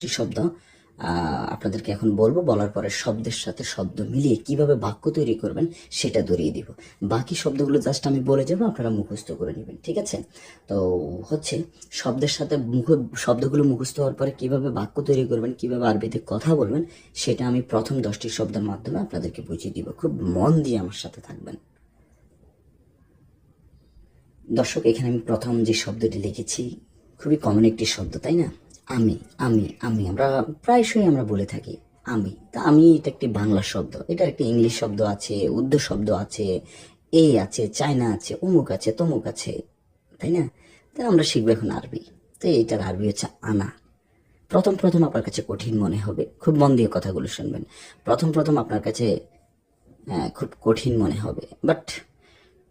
একটি শব্দ। আপনাদেরকে এখন বলব, বলার পরে শব্দের সাথে শব্দ মিলিয়ে কীভাবে বাক্য তৈরি করবেন সেটা ধরিয়ে দিব। বাকি শব্দগুলো জাস্ট আমি বলে যাব, আপনারা মুখস্থ করে নেবেন, ঠিক আছে? তো হচ্ছে, শব্দের সাথে মুখ, শব্দগুলো মুখস্থ হওয়ার পরে কীভাবে বাক্য তৈরি করবেন, কীভাবে আরবিতে কথা বলবেন, সেটা আমি প্রথম দশটি শব্দের মাধ্যমে আপনাদেরকে বুঝিয়ে দিব। খুব মন দিয়ে আমার সাথে থাকবেন। দর্শক, এখানে আমি প্রথম যে শব্দটি লিখেছি, খুবই কমন একটি শব্দ, তাই না? আমি আমি আমি আমরা প্রায়শই আমরা বলে থাকি আমি। তা আমি এটা একটি বাংলা শব্দ এটার একটি ইংলিশ শব্দ আছে উর্দু শব্দ আছে এই আছে চায়না আছে অমুক আছে তমুক আছে তাই না? তাই আমরা শিখব এখন আরবি। তো এইটার আরবি হচ্ছে আনা। প্রথম প্রথম আপনার কাছে কঠিন মনে হবে খুব মন দিয়ে কথাগুলো শুনবেন। প্রথম প্রথম আপনার কাছে আহ, খুব কঠিন মনে হবে বাট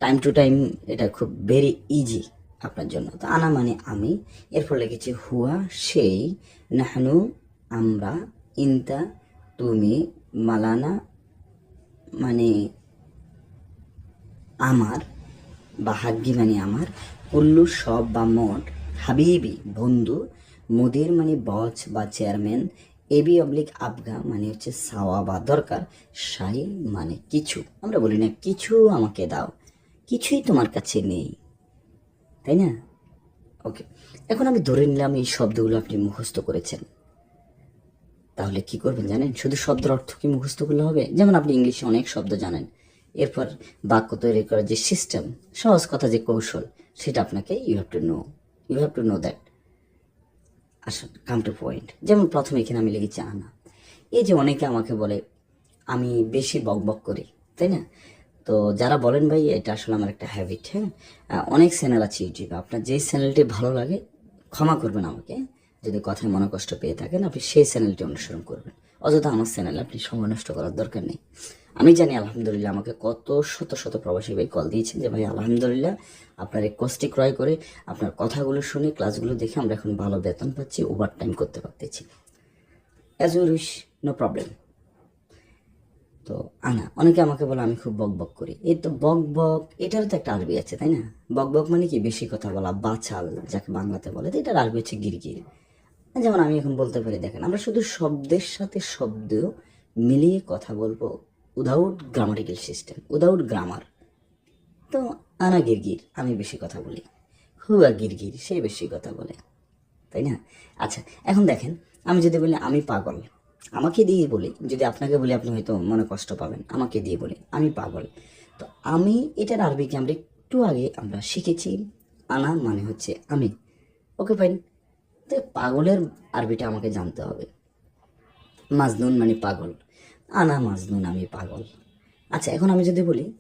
টাইম টু টাইম এটা খুব ভেরি ইজি আপনার জন্য। তো আনা মানে আমি। এরপর লিখেছি, হুয়া, সেই, নাহনু, আমরা, ইন্তা, তুমি, মালানা মানে আমার বা হাগ্গি মানে আমার, কুল্লু, সব বা মোট, হাবিবি, বন্ধু, মুদির মানে বস বা চেয়ারম্যান, এবি অবলিক আবগা মানে হচ্ছে সাওয়া বা দরকার সাই মানে কিছু। আমরা বলি, না, কিছু আমাকে দাও। কিছুই তোমার কাছে নেই। তাই না? ওকে এখন আমি ধরে নিলাম এই শব্দগুলো আপনি মুখস্থ করেছেন। তাহলে কি করবেন জানেন? শুধু শব্দের অর্থ কি মুখস্থ করলে হবে? যেমন আপনি ইংলিশে অনেক শব্দ জানেন। এরপর বাক্য তৈরি করার যে সিস্টেম সহজ কথা যে কৌশল, সেটা আপনাকে you have to know you have to know that আসুন কাম টু পয়েন্ট যেমন প্রথমে এখানে আমি লিখেছি, আনা। এই যে অনেকে আমাকে বলে, আমি বেশি বক বক করি। তাই না? তো যারা বলেন ভাই, এটা আসলে আমার একটা হ্যাবিট হ্যাঁ? অনেক চ্যানেল আছে ইউটিউবে আপনার যেই চ্যানেলটি ভালো লাগে, ক্ষমা করবেন আমাকে। যদি কথায় মনে কষ্ট পেয়ে থাকেন, আপনি সেই চ্যানেলটি অনুসরণ করবেন। অযথা আমার চ্যানেল আপনি সময় নষ্ট করার দরকার নেই। আমি জানি, আলহামদুলিল্লাহ, আমাকে কত শত শত প্রবাসী ভাই কল দিয়েছেন যে, ভাই, আলহামদুলিল্লাহ, আপনার এই কোর্সটি ক্রয় করে, আপনার কথাগুলো শুনে ক্লাসগুলো দেখে আমরা এখন ভালো বেতন পাচ্ছি ওভার টাইম করতে পারতেছি। As you wish no problem তো, আনা। অনেকে আমাকে বলে, আমি খুব বক বক করি। এই তো বক বক, এটারও তো একটা আরবি আছে, তাই না? বক বক মানে কি? বেশি কথা বলা বাচাল যাকে বাংলাতে বলে, তো এটার আরবি হচ্ছে গিরগির। যেমন আমি এখন বলতে পারি, দেখেন, আমরা শুধু শব্দের সাথে শব্দ মিলিয়ে কথা বলব without grammatical system without grammar তো, আনা গিরগির, আমি বেশি কথা বলি। হুয়া গিরগির, সে বেশি কথা বলে, তাই না? আচ্ছা এখন দেখেন, আমি যদি বলি, আমি পাগল। আমাকে দিয়ে বলি, যদি আপনাকে বলি আপনি হয়তো মনে কষ্ট পাবেন, আমাকে দিয়ে বলি, আমি পাগল। তো আমি এটার আরবিকে আমরা একটু আগে আমরা শিখেছি। আনা মানে হচ্ছে আমি। ওকে ফাইন তো পাগলের আরবিটা আমাকে জানতে হবে। মাজনুন মানে পাগল। আনা মাজনুন, আমি পাগল। আচ্ছা এখন আমি যদি বলি,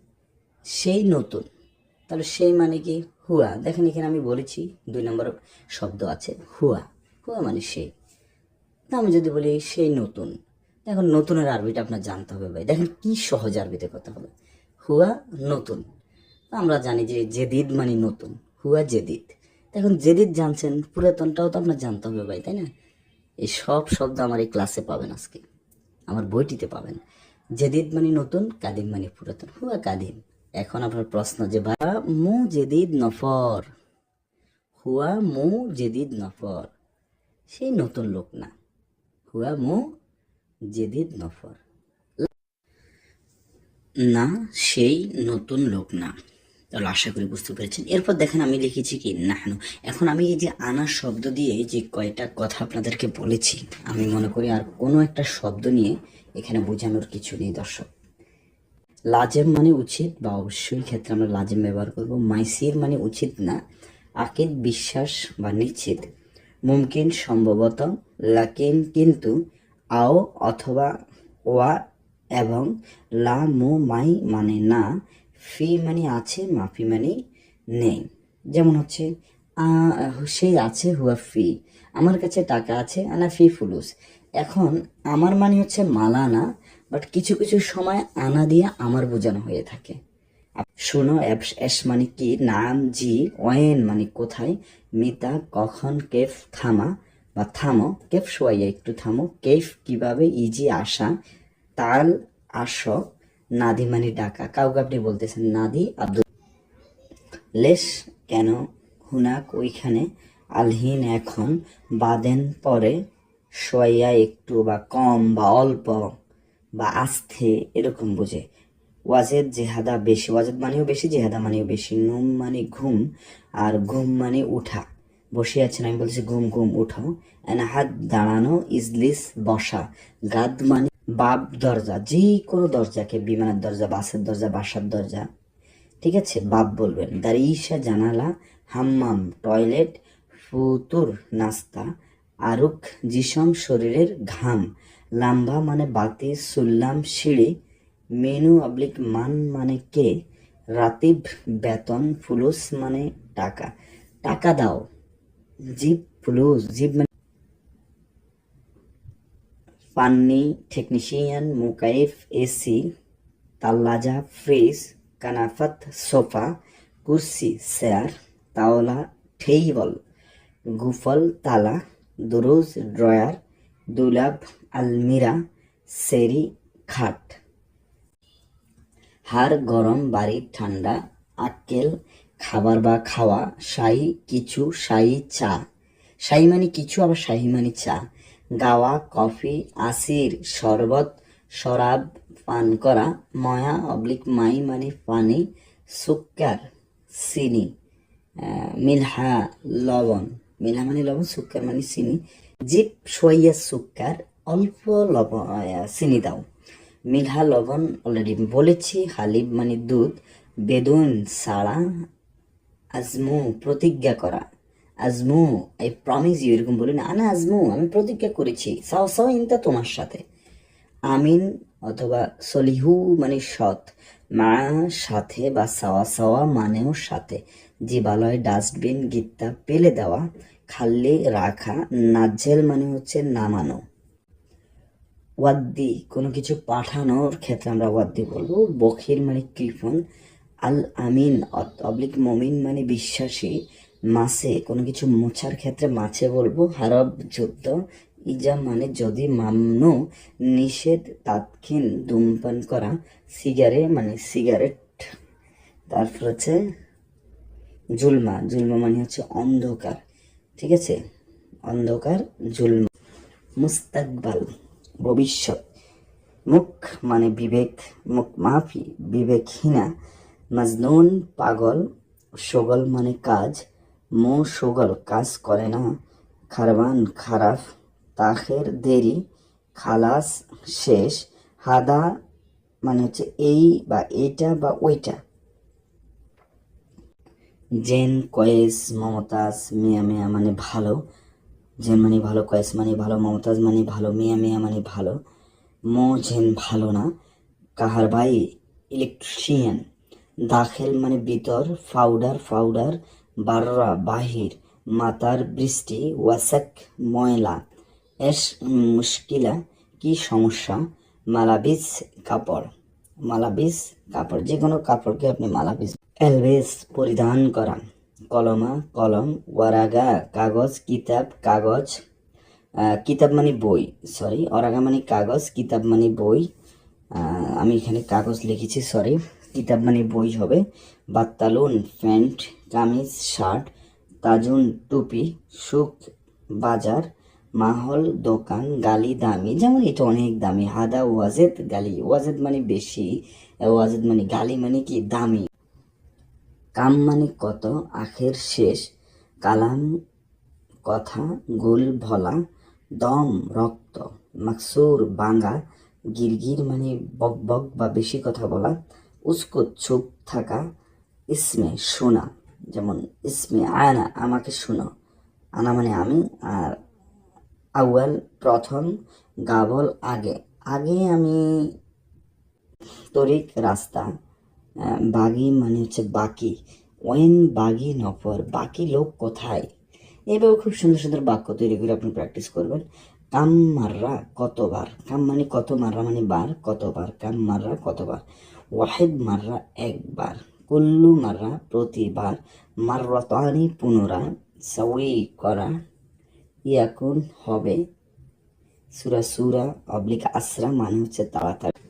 সেই নতুন, তাহলে সেই মানে কি? হুয়া। দেখেন, এখানে আমি বলেছি, দুই নম্বর শব্দ আছে, হুয়া। হুয়া মানে সেই তা আমি যদি বলি সেই নতুন। এখন নতুনের আরবিটা আপনার জানতে হবে ভাই। দেখেন কি সহজ আরবিতে কথা হবে হুয়া নতুন। আমরা জানি যে জেদিদ মানে নতুন। হুয়া জেদিদ। এখন জেদিদ জানছেন, পুরাতনটাও তো আপনার জানতে হবে ভাই, তাই না? এই সব শব্দ আমার এই ক্লাসে পাবেন আজকে। আমার বইটিতে পাবেন। জেদিদ মানে নতুন, কাদিম মানে পুরাতন। হুয়া কাদিম। এখন আপনার প্রশ্ন যে বা মু জেদিদ নফর। হুয়া মু জেদিদ নফর। সেই নতুন লোক না। হুয়া মু জেদিদ নফর। না, সেই নতুন লোক না। তাহলে আশা করি বুঝতে পেরেছেন। এরপর দেখেন আমি লিখেছি কি, নাহনু। এখন আমি এই যে আনা শব্দ দিয়ে যে কয়টা কথা আপনাদেরকে বলেছি, আমি মনে করি আর কোনো একটা শব্দ নিয়ে এখানে বোঝানোর কিছু নেই, দর্শক। লাজেম মানে উচিত বা অবশ্যই, ক্ষেত্রে আমরা লাজেম ব্যবহার করব। মাইসির মানে উচিত না আকিদ বিশ্বাস বা নিশ্চিত। মুমকিন সম্ভবত লাকিন কিন্তু আও অথবা ওয়া এবং লা মু মাই মানে না, ফি মানে আছে, মাফি মানে নেই। যেমন হচ্ছে সেই আছে, হুয়া ফি। আমার কাছে টাকা আছে, আনা ফি ফুলুস। এখন আমার মানে হচ্ছে মালানা, বাট কিছু কিছু সময় আনা দিয়ে আমার বোঝানো হয়ে থাকে। শোনো অ্যাপস এস মানে কি? নাম জি ওয়েন মানে কোথায়? মিতা, কখন, কেফ, থামা বা থামো। কেফ শোয়াইয়া একটু থামো। কেফ কীভাবে? ইজি আসা তাল আস নাদি মানে ডাকা। কাউকে আপনি বলতেছেন নাদি আব্দুল। লেস কেন? হুনাক ওইখানে। আলহীন এখন। বাদেন পরে সোয়া একটু বা কম বা অল্প বা আস্থে, এরকম বোঝে। ওয়াজেদ জেহাদা বেশি, ওয়াজেদ মানেও বেশি, জেহাদা মানেও বেশি। নুম মানে ঘুম আর ঘুম মানে উঠা। বসে আছেন আমি বলছি ঘুম ঘুম, উঠো। এনা হাত দাঁড়ানো, ইজলিস, বসা। গাদ মানে বাব দরজা, যে কোনো দরজাকে, বিমানের দরজা, বাসের দরজা, বাসার দরজা। ঠিক আছে? বাপ বলবেন। দারিশা, জানালা, হাম্মাম, টয়লেট, ফুতুর, নাস্তা, আরুক, জিসম, শরীরের ঘাম। লাম্বা মানে বাতি, সুল্লাম, সিঁড়ি মেনু অবলিক মান মানে কে? রাতিব, বেতন, ফুলুস মানে টাকা। টাকা দাও। জিপ ফুলুস। জিপ মানে পান্নি টেকনিশিয়ান মুকাইফ, এসি, তাল্লাজা, ফ্রিজ, কানাফাত, সোফা, কুর্সি, চেয়ার, তাওলা ঠেইবল গুফল, তালা, দুরুজ, ড্রয়ার দুলাভ আলমিরা, সেরি, খাট। হাড় গরম, বাড়ি ঠান্ডা, আক্কেল, খাবার বা খাওয়া শাহি কিছু শাহি চা। শাহি মানে কিছু, আবার শাহি মানে চা। গাওয়া, কফি, আসির, শরবত, শরাব, পান করা, ময়া, অবলিক, মাই মানে পানি, সুক্কার, চিনি মিলহা, লবণ। মিলহা মানে লবণ, সুক্কার মানে চিনি। জিপ সইয়া সুক্কার, অল্প লবণ চিনি দাও। মিলহা লবণ অলরেডি বলেছি হালিব মানে দুধ বেদুন সাড়া, আজমু প্রতিজ্ঞা করা। আজমু আই প্রমিস ইউ এরকম বলি না। আনা আজমু, আমি প্রতিজ্ঞা করেছি। সাও সাও ইনতা তোমার সাথে। আমিন অথবা সলিহু মানে সৎ। মা সাথে বা সাওয়া সাওয়া মানেও সাথে। জীবালয় ডাস্টবিন, গিত্তা, পেলে দেওয়া। খাল্লি, রাখা। নাজ্জেল মানে হচ্ছে নামানো। ওয়াদ্দি, কোনো কিছু পাঠানোর ক্ষেত্রে আমরা ওয়াদ্দি বলব। বখির মানে কৃপন আল আমিন অবলিক মমিন মানে বিশ্বাসী। মাসে কোনো কিছু মোছার ক্ষেত্রে মাছে বলব, হারব যুদ্ধ। ইজা মানে যদি মামনু, নিষেধ, তাৎক্ষণ ধূমপান করা, সিগারে মানে সিগারেট। তারপর হচ্ছে জুলমা জুলমা মানে হচ্ছে অন্ধকার, ঠিক আছে? অন্ধকার, জুলমা। মুস্তাকবাল। ভবিষ্যৎ। মুখ মানে বিবেক, মুখ মাফি বিবেকহীনা মাজনুন, পাগল। সগল মানে কাজ। মো সগল কাজ করে না। খারবান খারাপ তাখের দেরি। খালাস শেষ। হাদা মানে হচ্ছে এই বা এটা বা ওইটা। জেন, কয়েস, মমতাজ, মিয়া মিয়া মানে ভালো। জেন মানে ভালো কয়েস মানে ভালো মমতাজ মানে ভালো মিয়া মিয়া মানে ভালো মো জেন ভালো না। কাহার ভাই? ইলেকট্রিশিয়ান। দাখেল মানে ভিতর ফাউডার ফাউডার, বাররা, বাহির, মাতার বৃষ্টি, ওয়াসাক, ময়লা। এস মুশকিলা, কি সমস্যা? মালাবিস কাপড়। মালাবিস কাপড় যে কোনো কাপড়কে আপনি মালাবিস। এলবেস পরিধান করা। কলমা, কলম, ওয়ারাগা, কাগজ, কিতাব কাগজ কিতাব মানে বই সরি অরাগা মানে কাগজ, কিতাব মানে বই আমি এখানে কাগজ লিখেছি সরি কিতাব মানে বই হবে বাত্তালুন প্যান্ট, কামিজ, শার্ট, তাজুন, টুপি, সুখ, বাজার, মাহল, দোকান, গালি, দামি, যেমন এটা অনেক দামি, হাদা, ওয়াজেদ, গালি, ওয়াজেদ মানে বেশি, ওয়াজেদ মানে গালি মানে কি, দামি। কাম মানে কত, আখের শেষ, কালাম কথা, গুল ভলা, দম রক্ত, মাকসুর বাঙ্গা, গিরগির মানে বক বক বা বেশি কথা বলা, উস্কুত চুপ থাকা, ইসমে শোনা, যেমন ইসমে আয়না, আমাকে শোনো। আনা মানে আমি, আর আউয়াল প্রথম, গাবল আগে। আগে আমি তরিক রাস্তা বাগি মানে হচ্ছে বাকি। ওয়েন বাগি নফর, বাকি লোক কোথায়? এইভাবে খুব সুন্দর সুন্দর বাক্য তৈরি করে আপনি প্র্যাকটিস করবেন। কাম মাররা কতবার? কাম মানে কত মাররা মানে বার? কতবার? কাম মাররা কতবার? ওয়াহেদ মাররা একবার। কুল্লু মাররা প্রতিবার। মাররাতানি পুনরায় সউই করা ইয়াকুন হবে। সুরা সুরা অবলিক আসরা মানে হচ্ছে তাড়াতাড়ি।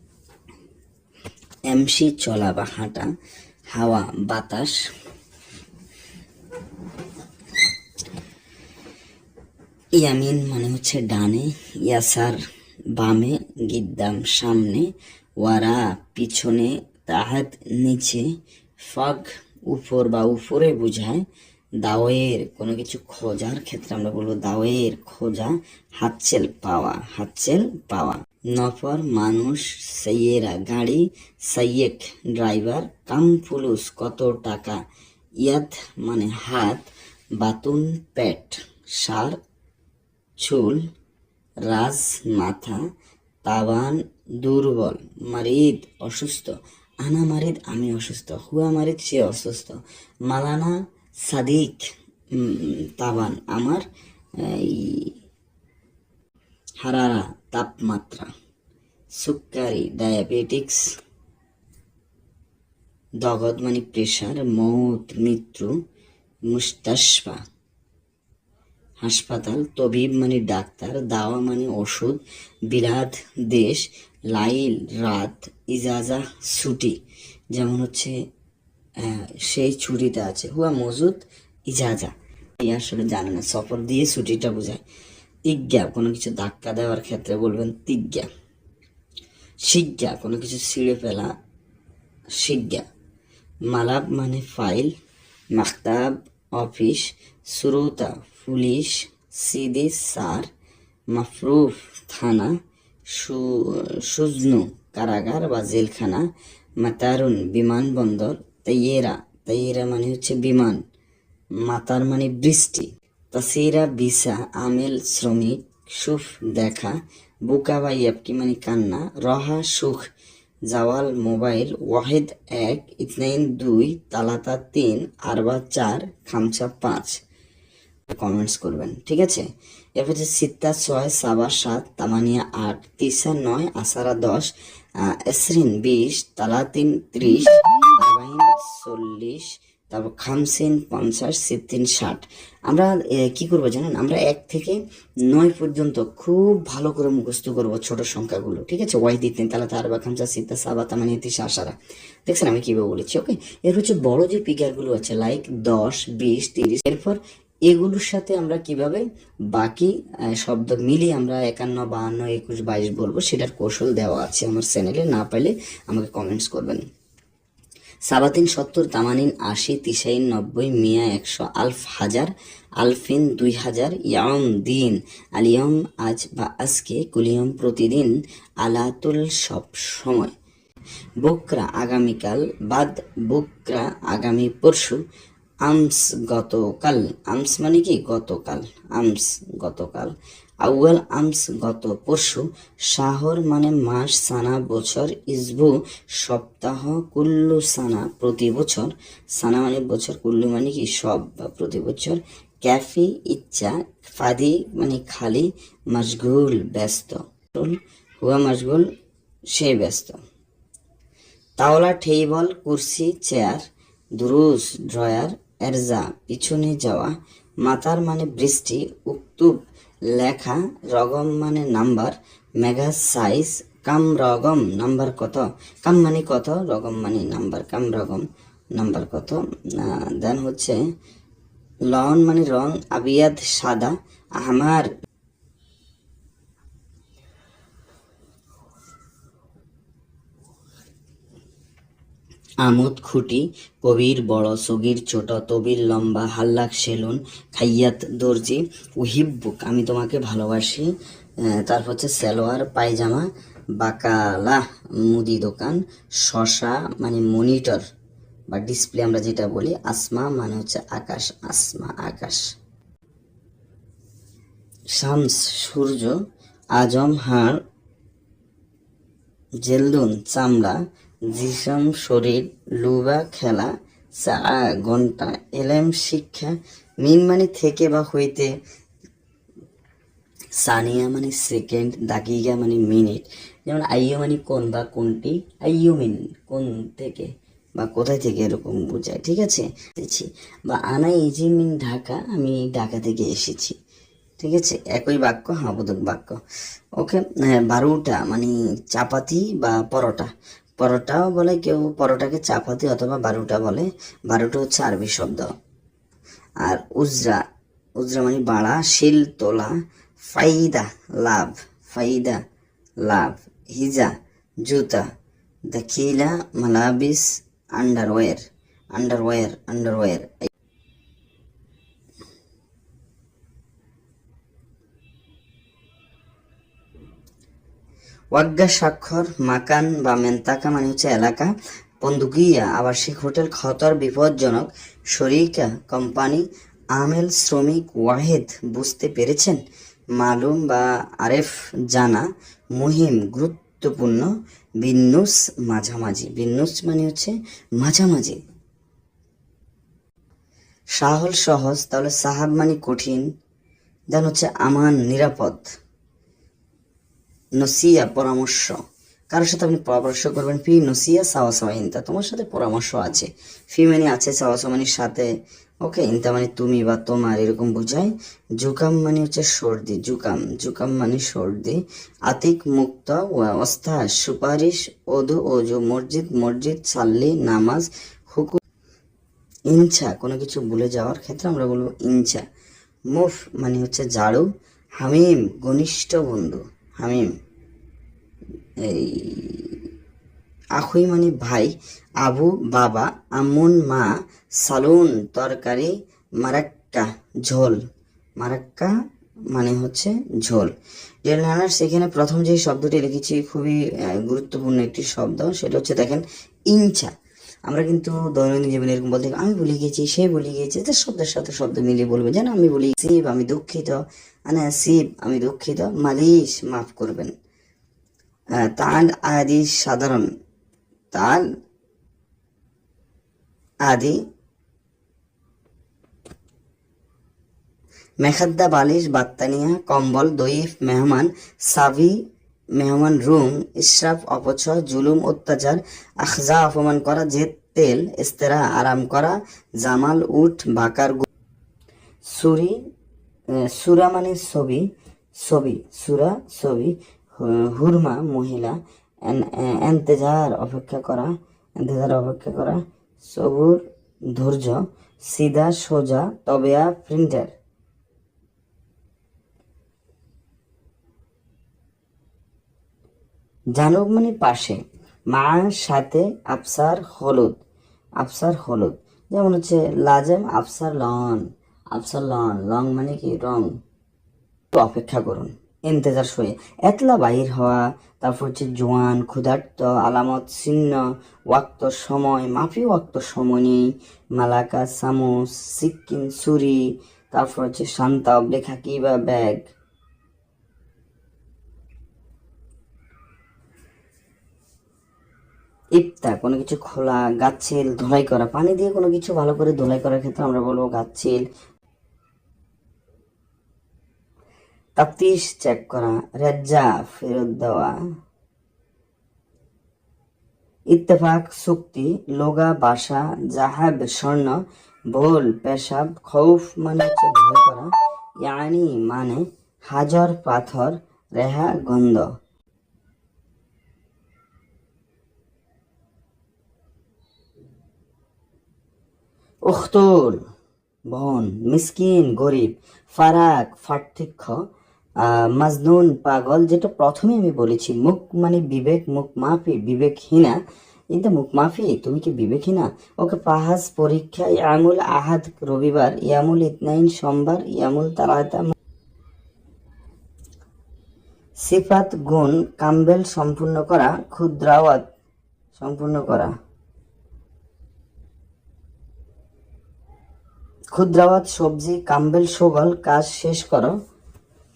এমসি চলা বা হাঁটা হাওয়া, বাতাস। ইয়ামিন মানে হচ্ছে ডানে, ইয়াসার বামে, গিদ্দাম সামনে, ওয়ারা পিছনে, তাহাত নিচে, ফাগ উপর বা উপরে বোঝায়। দাওয়ের কোনো কিছু খোঁজার ক্ষেত্রে আমরা বলব দাওয়ের খোঁজা হাতচেল পাওয়া হাতচেল পাওয়া। নফর, মানুষ, সৈয়েরা, গাড়ি, সৈয়েক, ড্রাইভার, কাম ফুলুস কত টাকা? ইয়াত মানে হাত, বাতুন, পেট, সার, চুল, রাজ, মাথা তাবান দুর্বল, মারিদ, অসুস্থ। আনা মারিদ, আমি অসুস্থ। হুয়া মারিদ, সে অসুস্থ। মালানা সাদিক তাবান আমার, এই হারারা তাপমাত্রা, সুক্কারি, ডায়াবেটিক্স, দগদ মানে প্রেশার, মৌত, মৃত্যু, মুস্তাশফা, হাসপাতাল, তবিব মানে ডাক্তার, দাওয়া মানে ওষুধ বিলাদ দেশ, লাইল, রাত, ইজাজা, ছুটি, যেমন হচ্ছে সেই ছুটিটা আছে, হুয়া মজুদ, ইজাজা। এই আসলে জানে না, সফর দিয়ে ছুটিটা বোঝায়। তিজ্ঞা, কোনো কিছু ধাক্কা দেওয়ার ক্ষেত্রে বলবেন তিজ্ঞা। শিজ্ঞা কোনো কিছু ছিঁড়ে ফেলা শিজ্ঞা মালাব মানে ফাইল, মাখতাব, অফিস শ্রোতা পুলিশ, সিদে, সার, মাফরুফ, থানা সুজনু, কারাগার বা জেলখানা, মাতারুন, বিমানবন্দর, তৈয়েরা। তৈয়েরা মানে হচ্ছে বিমান, মাতার মানে বৃষ্টি। তাসিরা, বিসা, আমেল, শ্রমিক, সুফ, দেখা, বুকা বা ইয়াবকি মানে কান্না, রহা, সুখ, জাওয়াল, মোবাইল, ওয়াহেদ, এক, ইতনাইন, দুই, তালাতা, তিন, আরবা, চার খামচা পাঁচ। কমেন্টস করবেন, ঠিক আছে? এরপর হচ্ছে সিত্তা, ছয়, সাবা, সাত, তামানিয়া, আট, তিসা, নয়, আসারা, দশ এসরিন, বিশ, তালাতিন, ত্রিশ চল্লিশ তারপর খামসেন, পঞ্চাশ, সিদ্দিন, ষাট। আমরা কি করব জানেন? আমরা এক থেকে নয় পর্যন্ত খুব ভালো করে মুখস্থ করব ছোট সংখ্যাগুলো, ঠিক আছে? ওয়াই দিতেন তাহলে তার বা খামসা সিদ্ধা সাবা তামানিয়া তিসা আসারা দেখছেন আমি কীভাবে বলেছি, ওকে? এর হচ্ছে বড় যে পিকারগুলো আছে লাইক দশ, বিশ, তিরিশ, এরপর এগুলোর সাথে আমরা কীভাবে বাকি শব্দ মিলিয়ে আমরা একান্ন, বাহান্ন, একুশ, বাইশ বলব, সেটার কৌশল দেওয়া আছে আমার চ্যানেলে না পাইলে আমাকে কমেন্টস করবেন। সাবাতিন সত্তর, তামানিন আশি, তিসাইন নব্বই, মিয়া একশো, আলফ হাজার, আলফিন দুই হাজার, ইয়াম দিন, আলিয়ম আজ বা আজকে, কুলিয়ম প্রতিদিন, আলাতুল সব সময়। বকরা আগামীকাল, বাদ বকরা আগামী পরশু, আমস গতকাল, আমস মানে কি? গতকাল, আমস গতকাল। আউয়াল আমস গত পরশু শাহর মানে মাস, সানা, বছর, ইসবু, সপ্তাহ, কুল্লু, সানা, প্রতি বছর। সানা মানে বছর, কুল্লু মানে কি? সব বা প্রতি বছর। ক্যাফি, ইচ্ছা, ফাদি মানে খালি, মশগুল, ব্যস্ত। হুয়া মশগুল, সে ব্যস্ত। তাওলা টেবিল কুরসি, চেয়ার দুরুস ড্রয়ার, এরজা, পিছনে যাওয়া, মাতার মানে বৃষ্টি, উক্তুব লেখা রগম মানে নাম্বার, মেগা সাইজ কাম রগম, নাম্বার কত? কাম মানে কত? রগম মানে নাম্বার, কাম রগম, নাম্বার কত? দেন হচ্ছে, লন মানে রং, আবিয়াদ সাদা, আহমার আমোদ খুঁটি, কবির বড়, সগির ছোট, তবির লম্বা, হাল্লাক সেলুন, খাইয়াত দর্জি উহিব্বুক আমি তোমাকে ভালোবাসি। তারপর হচ্ছে সালোয়ার, পায়জামা, বাকালা, মুদি দোকান, শশা মানে মনিটর বা ডিসপ্লে আমরা যেটা বলি, আসমা মানে হচ্ছে আকাশ, আসমা আকাশ। শামস, সূর্য, আজম, হাড়, জেলদুন, চামড়া জিসম, শরীর, লুবা, খেলা চা ঘণ্টা, এলেম, শিক্ষা মিন মানে থেকে বা হইতে, সানিয়া মানে সেকেন্ড, দাগিগা মানে মিনিট। যেমন আইয়ো মানে কোন বা কোনটি, আইয়ো মিন, কোন থেকে বা কোথায় থেকে এরকম বোঝায়, ঠিক আছে? বা আনা ইজি মিন ঢাকা, আমি ঢাকা থেকে এসেছি, ঠিক আছে? একই বাক্য হ্যাঁ বোধক বাক্য। ওকে বারোটা মানে চাপাতি বা পরোটা। পরোটাও বলে কেউ পরোটাকে চাপাতি অথবা বারুটা বলে। বারুটা হচ্ছে আরবি শব্দ। আর উজরা উজরা মানে বাড়া, শিল, তোলা। ফাইদা, লাভ ফাইদা, লাভ, হিজা, জুতা। দাখিলা মালাবিস, আন্ডারওয়্যার আন্ডারওয়্যার আন্ডারওয়্যার। ওয়াগ্গা স্বাক্ষর মাকান বা মেন্তাকা মানে হচ্ছে এলাকা। বন্দুকিয়া আবাসিক হোটেল, খতর, বিপজ্জনক, শরিকা কোম্পানি, আমেল শ্রমিক ওয়াহেদ, বুঝতে পেরেছেন? মালুম বা আরেফ জানা, মুহিম গুরুত্বপূর্ণ, বিন্নুস মাঝামাঝি। বিন্নুস মানে হচ্ছে মাঝামাঝি। সাহল সহজ, তাহলে সাহাব মানে কঠিন। দেন হচ্ছে আমান নিরাপদ। নসিয়া পরামর্শ। কারোর সাথে আপনি পরামর্শ করবেন? ফি নসিয়া সাওয়া সাওয়া ইনতা। তোমার সাথে পরামর্শ আছে। ফি মানে আছে সাওয়া মানে সাথে। ওকে, ইনতা মানে তুমি বা তোমার, এরকম বোঝায় জুকাম মানে হচ্ছে সর্দি, জুকাম। জুকাম মানে সর্দি। আতিক, মুক্ত অস্থা, সুপারিশ, ওদু ওজু মসজিদ মসজিদ, সাল্লি, নামাজ হুকুম ইনছা। কোনো কিছু ভুলে যাওয়ার ক্ষেত্রে আমরা বলব ইনছা। মুফ মানে হচ্ছে ঝাড়ু। হামিম, ঘনিষ্ঠ বন্ধু। হামিম এই আখুই মানে ভাই, আবু, বাবা, আমুন, মা, সালুন, তরকারি, মারাক্কা, ঝোল। মারাক্কা মানে হচ্ছে ঝোল। ডিয়ার লার্নার্স এখানে প্রথম যে শব্দটি লিখেছি খুবই গুরুত্বপূর্ণ একটি শব্দ, সেটা হচ্ছে দেখেন ইনচা আমরা কিন্তু দৈনন্দিন জীবনে এরকম বলতে আমি ভুলে গেছি, সে ভুলে গিয়েছে যে শব্দের সাথে শব্দ মিলিয়ে বলবে, যেন আমি বলি শিব আমি দুঃখিত। আনা শিব আমি দুঃখিত। মালিশ, মাফ করবেন। তাল, আদি, সাধারণ। তাল, আদি, মেখাদ্দা, বালিশ, বাত্তানিয়া, কম্বল দইফ মেহমান, সাবি, মেহমান রুম, ইশরাফ, অপচয়, জুলুম, অত্যাচার, আখজা, অপমান করা যে তেল ইস্তেরা আরাম করা, জামাল উঠ বাকার সুরি সুরা মানে ছবি ছবি, সুরা, ছবি হুরমা, মহিলা এন্তেজার অপেক্ষা করা, এন্তেজার অপেক্ষা করা, সবুর, ধৈর্য, সিধা, সোজা, তবেয়া প্রিন্টার জানুব মানে পাশে মা সাথে, আফসার, হলুদ। আফসার হলুদ। যেমন হচ্ছে লাজেম আফসার লন আফসার লন লং মানে কি? রং। একটু অপেক্ষা করুন। ইন্তেজার সয়ে এতলা বাহির হওয়া, তারপর হচ্ছে জোয়ান, ক্ষুধার্ত, আলামত চিহ্ন ওয়াক্ত সময়, মাফি ওয়াক্ত সময় নেই, মালাকা চামচ সিকিম সুরি তারপর হচ্ছে শান্তা, অবলেখ কি বা ব্যাগ। ইফতা কোনো কিছু খোলা গাছিল ধোলাই করা, পানি দিয়ে কোনো কিছু ভালো করে ধোলাই করার ক্ষেত্রে আমরা বলব গাছিল তাপ্তিশ চেক করা, রেজ্জা ফেরত দেওয়া। ইত্তেফাক, চুক্তি, লোগা, বাসা, জাহাব, স্বর্ণ, ভোল, পেশাব, খৌফ মানে হচ্ছে ভয় করা, ইয়ানি মানে হাজার, পাথর, রেহা, গন্ধ। উখতুল, বোন, মিসকিন, গরিব, ফারাক পার্থক্য মাজনুন, পাগল, যেটা প্রথমে আমি বলেছি, মুখ মানে বিবেক, মুখ মাফি, বিবেকহীনা। কিন্তু মুখ মাফি, তুমি কি বিবেকহীনা? ওকে পাহাজ পরীক্ষা, ইয়ামুল আহাদ, রবিবার, ইয়ামুল ইতনাইন, সোমবার, ইয়ামুল তালাতা সিফাত, গুণ, কাম্বেল সম্পূর্ণ করা, ক্ষুদ্রাওয়াত সম্পূর্ণ করা। ক্ষুদ্রাওয়াত সবজি, কাম্বেল সোগল কাজ শেষ করো।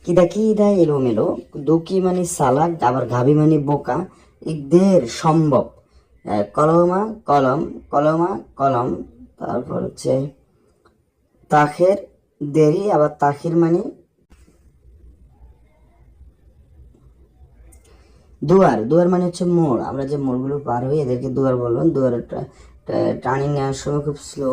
কিদা কিদা এলোমেলো, দুকি মানে সালাক আবার গাভি মানে বোকা। ইকদের সম্ভব। কলমা, কলম কলমা, কলম। তারপর হচ্ছে তাখের দেরি, আবার তাখির মানে দুয়ার। দুয়ার মানে হচ্ছে মোড়। আমরা যে মোড়গুলো পার হই, এদেরকে দুয়ার বললাম দুয়ার টার্নিং নেওয়ার সময় খুব স্লো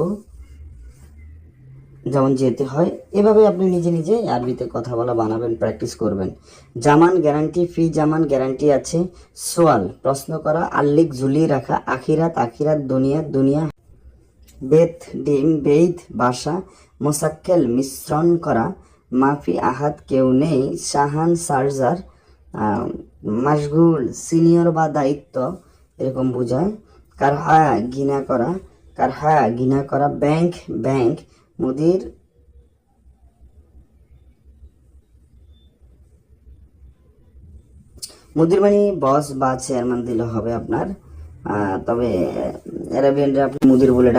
যেমন যেতে হয় এভাবে আপনি নিজে নিজে আরবিতে কথা বলা বানাবেন প্র্যাকটিস করবেন। জামান গ্যারান্টি ফি জামান গ্যারান্টি আছে। সোয়াল প্রশ্ন করা আল্লিক ঝুলিয়ে রাখা আখিরাত আখিরাত দুনিয়া দুনিয়া। বেত ডিম বেদ বাসা মোসাক্কেল মিশ্রণ করা মাফি আহাত কেউ নেই শাহান সার্জার আহ, মাশগুল সিনিয়র বা দায়িত্ব এরকম বোঝায়। কার হায়া ঘৃণা করা কার হায়া ঘৃণা করা ব্যাংক ব্যাংক মুদির মুদির মানে বস বা চেয়ারম্যান দিলে হবে আপনার তবে অ্যারাবিয়ানরা আপনি মুদির বলে।